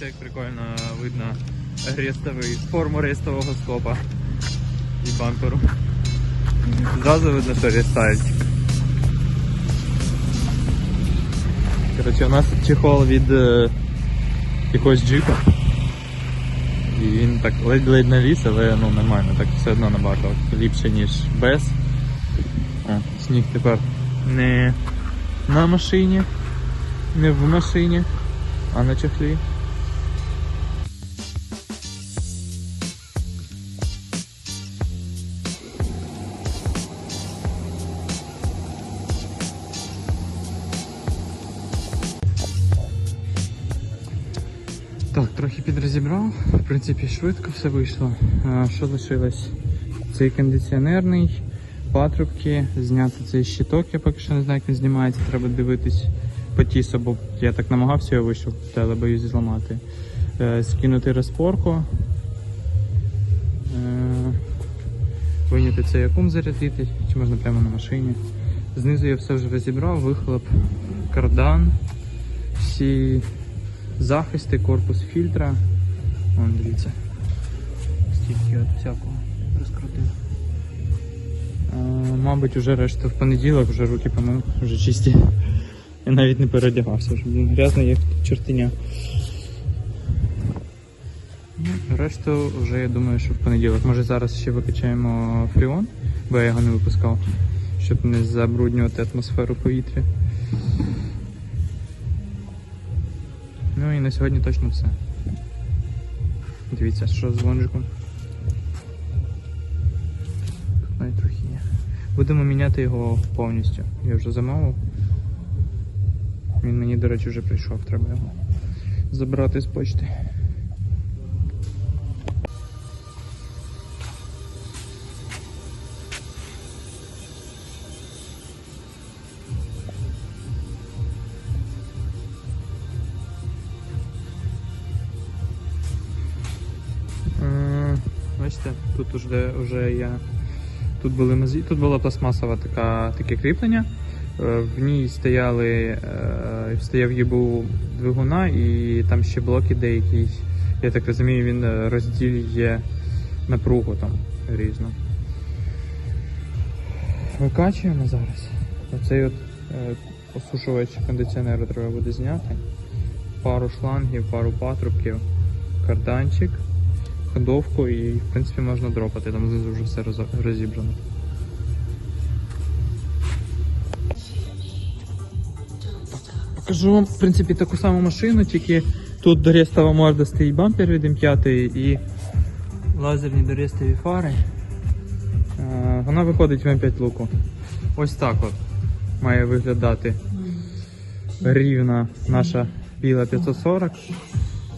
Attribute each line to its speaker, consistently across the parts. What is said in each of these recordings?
Speaker 1: Дивіться, як прикольно видно рестовий, форму рестового скопа і бамперу. Зразу видно, що рестайльчик. Коротше, у нас чехол від е, якогось джипа. І він так ледь-ледь навіс, але ну нормально, так все одно набагато ліпше, ніж без. О, сніг тепер не на машині, не в машині, а на чехлі. Підрозібрав, в принципі, швидко все вийшло. Що лишилось? Цей кондиціонерний, патрубки, зняти цей щиток, я поки що не знаю, як він знімається, треба дивитись по тісу, бо я так намагався його вийшов, але боюсь зламати. Е, скинути розпорку. Е, виняти цей акум зарядити, чи можна прямо на машині. Знизу я все вже розібрав, вихлоп, кардан, всі захисти, корпус фільтра. Вон, дивіться. Стільки от всякого розкрутив. А, мабуть, уже решта в понеділок, вже руки помив, вже чисті. Я навіть не переодягався, вже він грязний, як чертеня. Ну, Решту вже я думаю, що в понеділок. Може зараз ще викачаємо фріон, бо я його не випускав, щоб не забруднювати атмосферу повітря. Ну і на сьогодні точно все. Дивіться, що з лонжиком. Тут навіть трохи є. Будемо міняти його повністю. Я вже замовив. Він мені, до речі, вже прийшов, треба його забрати з почти. Тут уже, уже я. Тут були мазі, тут була пластмасова така, таке кріплення. Е, В ній стояли, е, стояв ЄБУ двигуна і там ще блоки деякі. Я так розумію, він е, розділює напругу там різну. Викачуємо зараз. Оцей от осушувач кондиціонеру треба буде зняти. Пару шлангів, пару патрубків, карданчик ходовку і в принципі можна дропати, там знизу вже все розібрано. Покажу вам в принципі таку саму машину, тільки тут дорестова морда стоїть бампер від М5 і лазерні дорестові фари. Е, Вона виходить в М5 луку. Ось так от має виглядати рівна наша біла 540.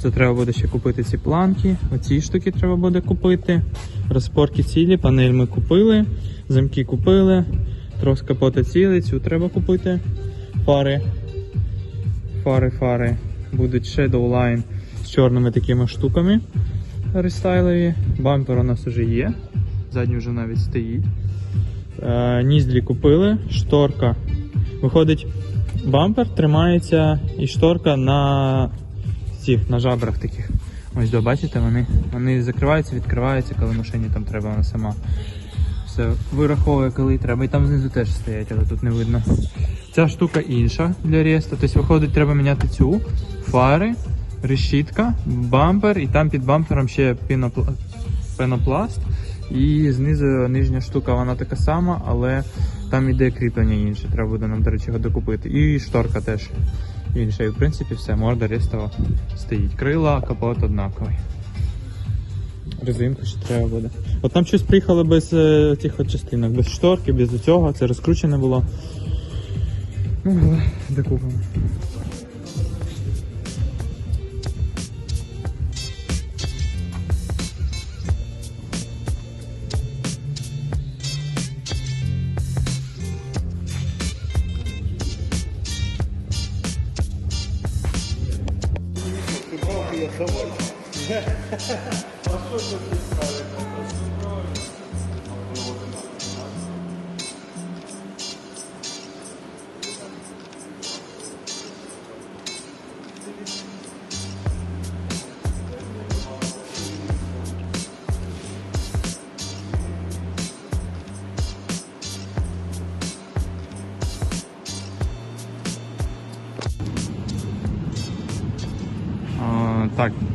Speaker 1: Це треба буде ще купити ці планки. Оці штуки треба буде купити. Розпорки цілі, панель ми купили, замки купили, трос капота цілий, цю треба купити. Фари. Фари, фари. Будуть Shadow Line з чорними такими штуками рестайлові. Бампер у нас вже є. Задній вже навіть стоїть. Е, ніздрі купили, шторка. Виходить, бампер тримається і шторка на цих на жабрах таких. Ось до, бачите, вони, вони закриваються, відкриваються, коли машині там треба, вона сама все вираховує, коли треба. І там знизу теж стоять, але тут не видно. Ця штука інша для реста. Тобто виходить, треба міняти цю, фари, решітка, бампер, і там під бампером ще пенопласт. І знизу нижня штука, вона така сама, але там іде кріплення інше. Треба буде нам, до речі, його докупити. І шторка теж інша. І в принципі все, морда рестова стоїть. Крила, капот однаковий. Резинку ще треба буде. От там щось приїхало без е, тих частинок, без шторки, без цього, це розкручене було. Ну, але докупимо.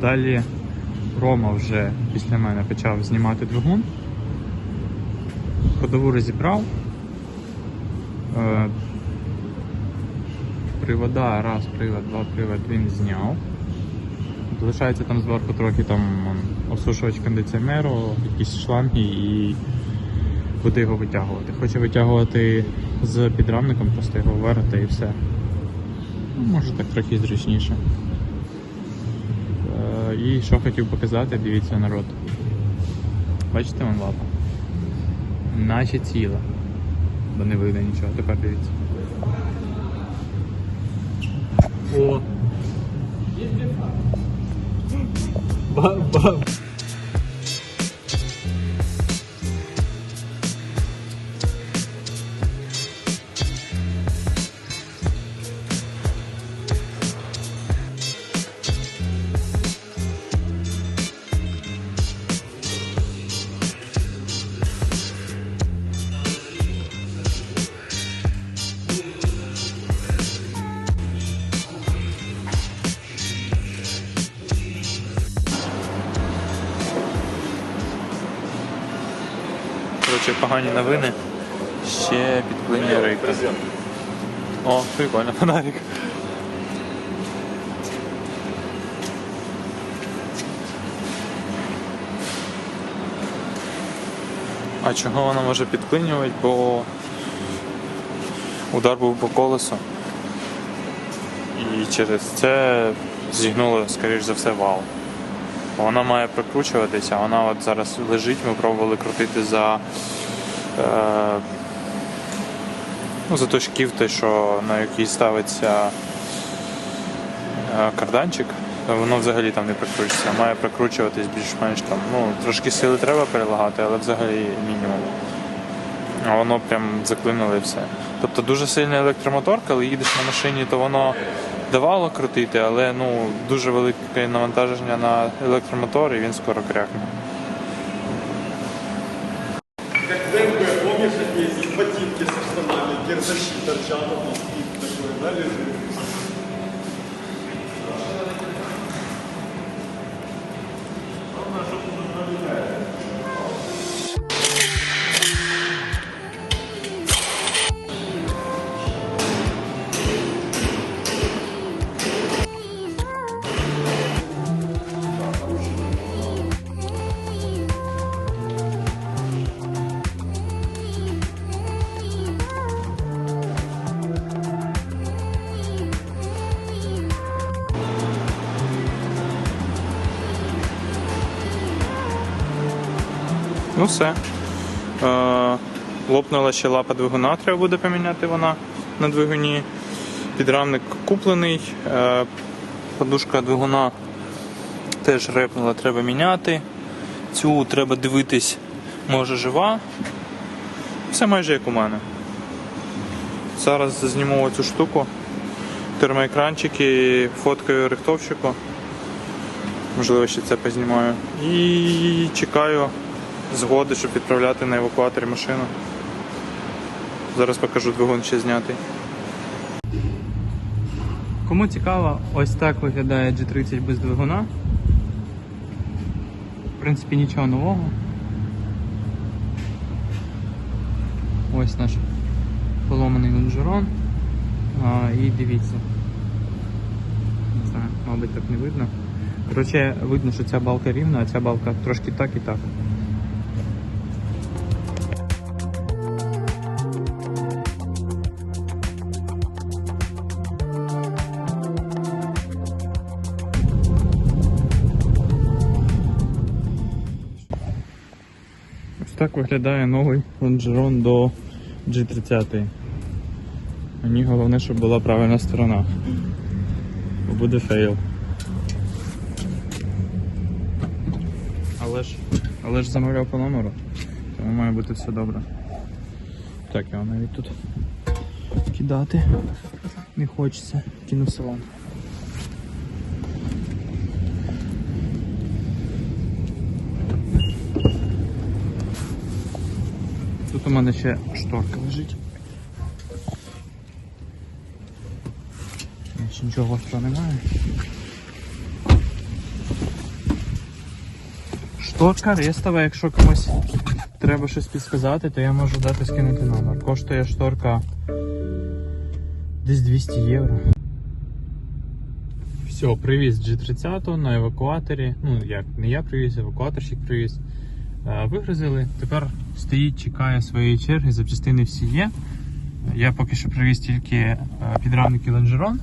Speaker 1: Далі Рома вже після мене почав знімати двигун. Ходову розібрав. Е, Привода, раз, привод, два, привод він зняв. Залишається там зверху трохи там осушувач кондиціонеру, якісь шланги і буде його витягувати. Хоче витягувати з підрамником, просто його ввернути і все. Ну, Може так трохи зручніше. І що хотів показати, дивіться народ. Бачите вон лапа? Наче ціла. Бо не вийде нічого, тепер дивіться. О! Ба-ба. Погані новини. Ще підклинює рейка. О, прикольно, фонарик. А чого вона може підклинювати? Бо удар був по колесу. І через це зігнуло, скоріш за все, вал. Вона має прикручуватися, вона от зараз лежить, ми пробували крутити за, ну, за той що, на який ставиться е, карданчик, воно взагалі там не прикручується. Має прикручуватись більш-менш там. Ну, трошки сили треба перелагати, але взагалі мінімум. А воно прям заклинуло і все. Тобто дуже сильний електромотор, коли їдеш на машині, то воно давало крутити, але ну, дуже велике навантаження на електромотор і він скоро крякне. Все. Е, лопнула ще лапа двигуна, треба буде поміняти вона на двигуні. Підрамник куплений. Е, подушка двигуна теж репнула, треба міняти. Цю треба дивитись, може жива. Все майже як у мене. Зараз зніму цю штуку. Термоекранчики, фоткаю рихтовщику. Можливо, ще це познімаю. І чекаю згоди, щоб відправляти на евакуаторі машину. Зараз покажу двигун ще знятий. Кому цікаво, ось так виглядає G30 без двигуна. В принципі, нічого нового. Ось наш поломаний лонжерон. А, і дивіться. Не знаю, мабуть, так не видно. Коротше, видно, що ця балка рівна, а ця балка трошки так і так. Виглядає новий лонжерон до G30. Мені головне, щоб була правильна сторона. Бо буде фейл. Але ж, але ж замовляв по номеру, тому має бути все добре. Так, його навіть тут кидати не хочеться. Кину в салон. У мене ще шторка лежить. Ще нічого гострого немає. Шторка рестова, якщо комусь треба щось підсказати, то я можу дати скинути номер. Коштує шторка десь 200 євро. Все, привіз G30 на евакуаторі. Ну як, не я привіз, евакуаторщик привіз. Е, Вигрузили. Тепер стоїть, чекає своєї черги, запчастини всі є. Я поки що привіз тільки е, підрамник і лонжерон.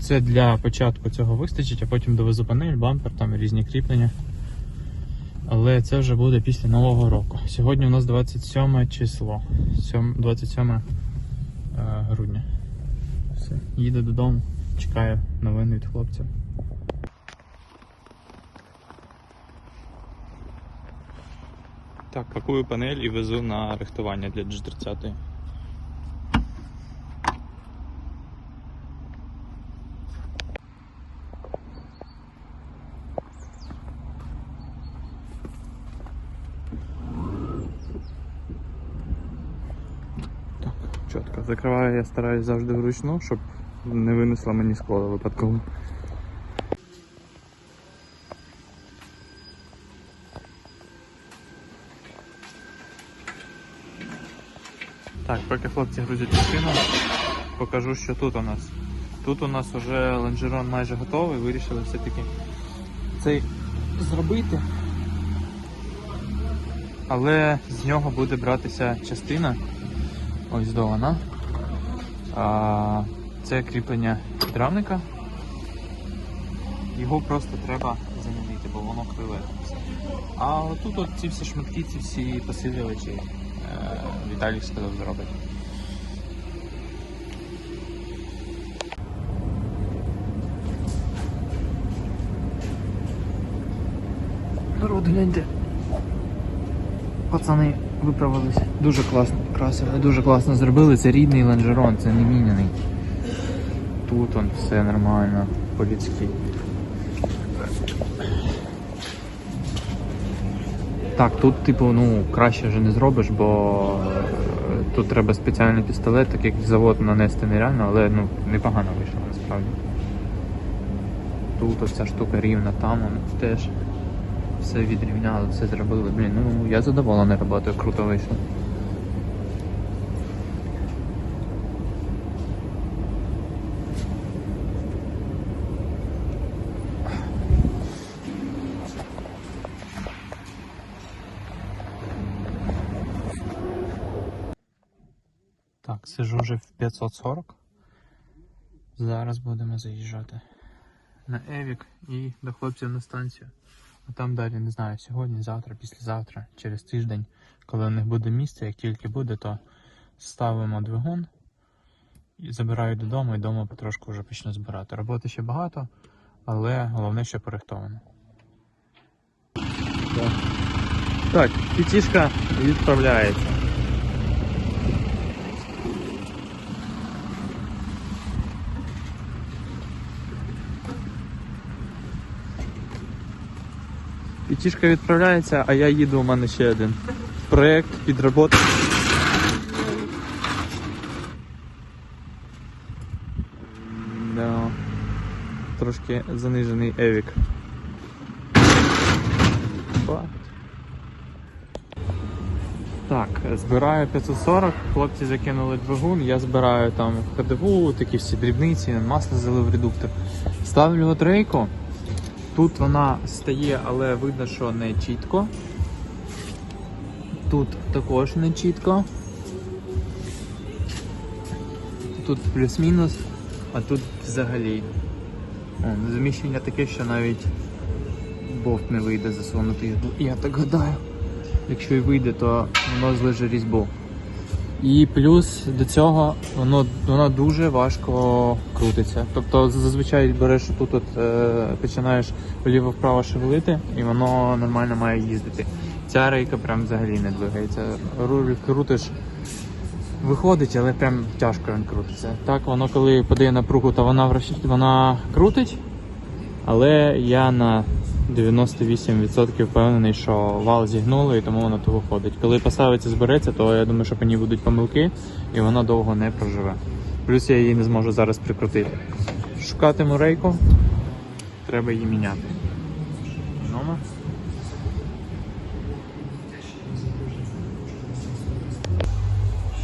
Speaker 1: Це для початку цього вистачить, а потім довезу панель, бампер, там різні кріплення. Але це вже буде після Нового року. Сьогодні у нас 27 число. 27 е, грудня. Все. Їду додому, чекаю новини від хлопців. Так, пакую панель і везу на рихтування для G30. Так, чітко. Закриваю я стараюсь завжди вручну, щоб не винесла мені скло випадково. Так, поки хлопці грузять частину, покажу, що тут у нас. Тут у нас вже лонжерон майже готовий, вирішили все-таки цей зробити. Але з нього буде братися частина. Ось до вона. А, це кріплення підрамника. Його просто треба замінити, бо воно криве. А отут от ці всі шматки, ці всі посилювачі Віталій сказав зробить. Народ, гляньте. Пацани виправились. Дуже класно красили, дуже класно зробили. Це рідний лонжерон, це не міняний. Тут он все нормально, по-людськи. Так, тут, типу, ну, краще вже не зробиш, бо тут треба спеціальний пістолет, так як завод нанести нереально, але ну, непогано вийшло насправді. Тут ось штука рівна, там теж все відрівняли, все зробили. Блін, ну я задоволений роботою, круто вийшло. Так, сижу вже в 540. Зараз будемо заїжджати на Евік і до хлопців на станцію. А там далі не знаю, сьогодні, завтра, післязавтра, через тиждень, коли у них буде місце, як тільки буде, то ставимо двигун і забираю додому, і вдома потрошку вже почну збирати. Роботи ще багато, але головне, що порихтовано. Так, пітішка відправляється. Пітішка відправляється, а я їду, у мене ще один проєкт підроботки. Да. Трошки занижений Евік. Так, збираю 540, хлопці закинули двигун, я збираю там ходову, такі всі дрібниці, масло залив редуктор. Ставлю от рейку. Тут вона стає, але видно, що не чітко. Тут також не чітко. Тут плюс-мінус, а тут взагалі. О, заміщення таке, що навіть бовт не вийде засунути. Я так гадаю. Якщо і вийде, то воно злеже різьбу. І плюс до цього воно, воно дуже важко крутиться. Тобто зазвичай береш тут, от, е, починаєш вліво-вправо шевелити, і воно нормально має їздити. Ця рейка прям взагалі не двигається. Руль крутиш, виходить, але прям тяжко він крутиться. Так, воно коли подає напругу, то вона вона крутить, але я на 98% впевнений, що вал зігнули і тому воно то виходить. Коли поставиться, збереться, то я думаю, що по ній будуть помилки і вона довго не проживе. Плюс я її не зможу зараз прикрутити. Шукатиму рейку, треба її міняти. номер.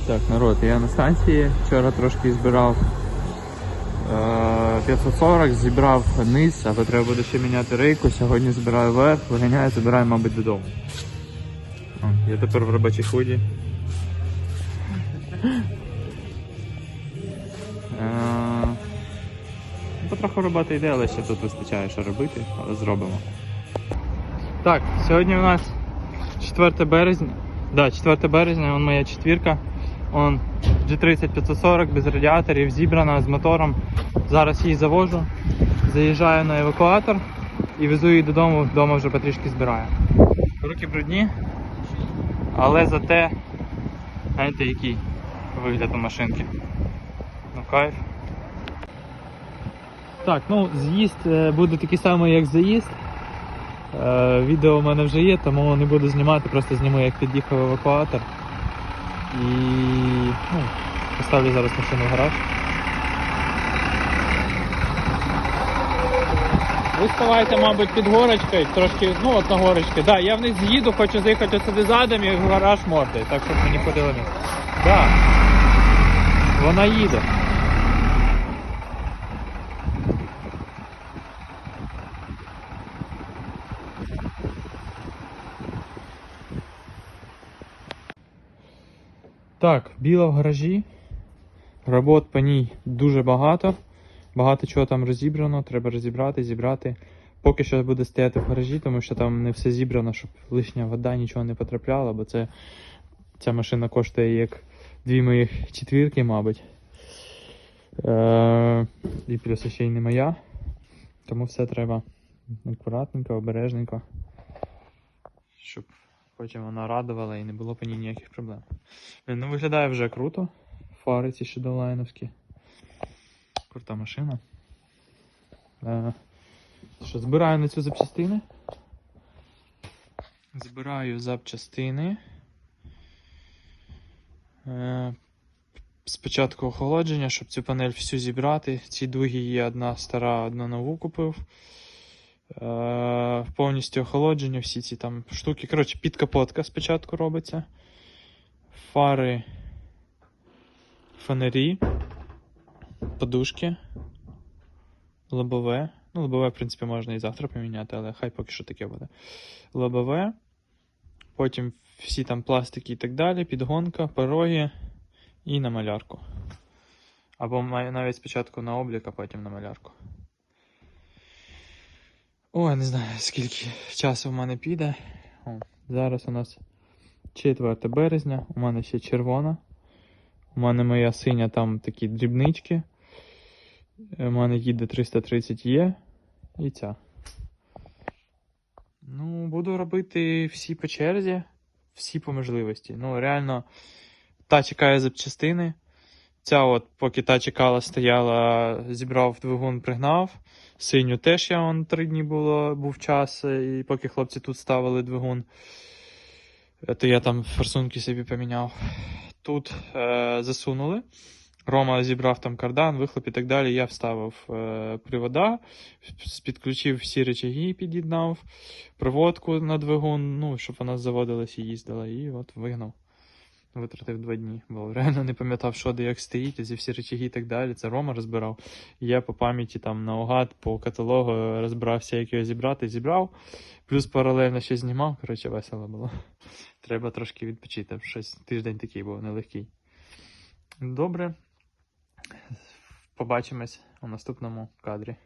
Speaker 1: Так, народ, я на станції вчора трошки збирав 540, зібрав низ, але треба буде ще міняти рейку. Сьогодні збираю верх, виганяю, забираю, мабуть, додому. Я тепер в робочій худі. Е, ну, Потроху робота йде, але ще тут вистачає, що робити, але зробимо. Так, сьогодні у нас 4 березня. Да, 4 березня, вон моя четвірка. Он G30 540 без радіаторів, зібрана з мотором. Зараз її завожу, заїжджаю на евакуатор і везу її додому, вдома вже потрішки збираю. Руки брудні, але зате, знаєте, який вигляд у машинки. Ну кайф. Так, ну з'їзд е, буде такий самий, як заїзд. Е, відео в мене вже є, тому не буду знімати, просто зніму, як під'їхав евакуатор. І ну, поставлю зараз машину в гараж. Ви ставайте, мабуть, під горочкою, трошки, ну от на горочці. Да, я вниз з'їду, хочу заїхати сюди задом і в гараж мордою, так щоб мені ходили вниз. Да. Вона їде. Так, біла в гаражі. Робот по ній дуже багато. Багато чого там розібрано, треба розібрати, зібрати. Поки що буде стояти в гаражі, тому що там не все зібрано, щоб лишня вода нічого не потрапляла, бо це ця машина коштує як дві моїх четвірки, мабуть. Е- і плюс ще й не моя. Тому все треба акуратненько, обережненько. Щоб потім вона радувала і не було по ній ніяких проблем. Ну, виглядає вже круто. Фари ці шедолайновські. Крута машина. Е, що, збираю на цю запчастини. Збираю запчастини. Е, спочатку охолодження, щоб цю панель всю зібрати. Ці дуги є одна стара, одна нову купив. Е, повністю охолодження, всі ці там штуки. Коротше, підкапотка спочатку робиться. Фари, фонарі, подушки, лобове. Ну, лобове, в принципі, можна і завтра поміняти, але хай поки що таке буде. Лобове. Потім всі там пластики і так далі, підгонка, пороги і на малярку. Або навіть спочатку на облік, а потім на малярку. Ой, не знаю, скільки часу в мене піде. О, зараз у нас 4 березня, у мене ще червона. У мене моя синя там такі дрібнички. У мене їде 330 є. І ця. Ну, буду робити всі по черзі, всі по можливості. Ну, реально, та чекає запчастини. Ця от, поки та чекала, стояла, зібрав двигун, пригнав. Синю теж я он три дні було, був час, і поки хлопці тут ставили двигун, е, то я там форсунки собі поміняв. Тут е, засунули. Рома зібрав там кардан, вихлоп і так далі. Я вставив е, привода, підключив всі речаги, під'єднав, проводку на двигун, ну, щоб вона заводилась і їздила, і от вигнав. Витратив два дні, бо реально не пам'ятав, що де як стоїть, зі всі речаги і так далі. Це Рома розбирав. І я по пам'яті там наугад по каталогу розбирався, як його зібрати, зібрав. Плюс паралельно ще знімав. Коротше, весело було. Треба трошки відпочити. Щось тиждень такий був нелегкий. Добре. Побачимось у наступному кадрі.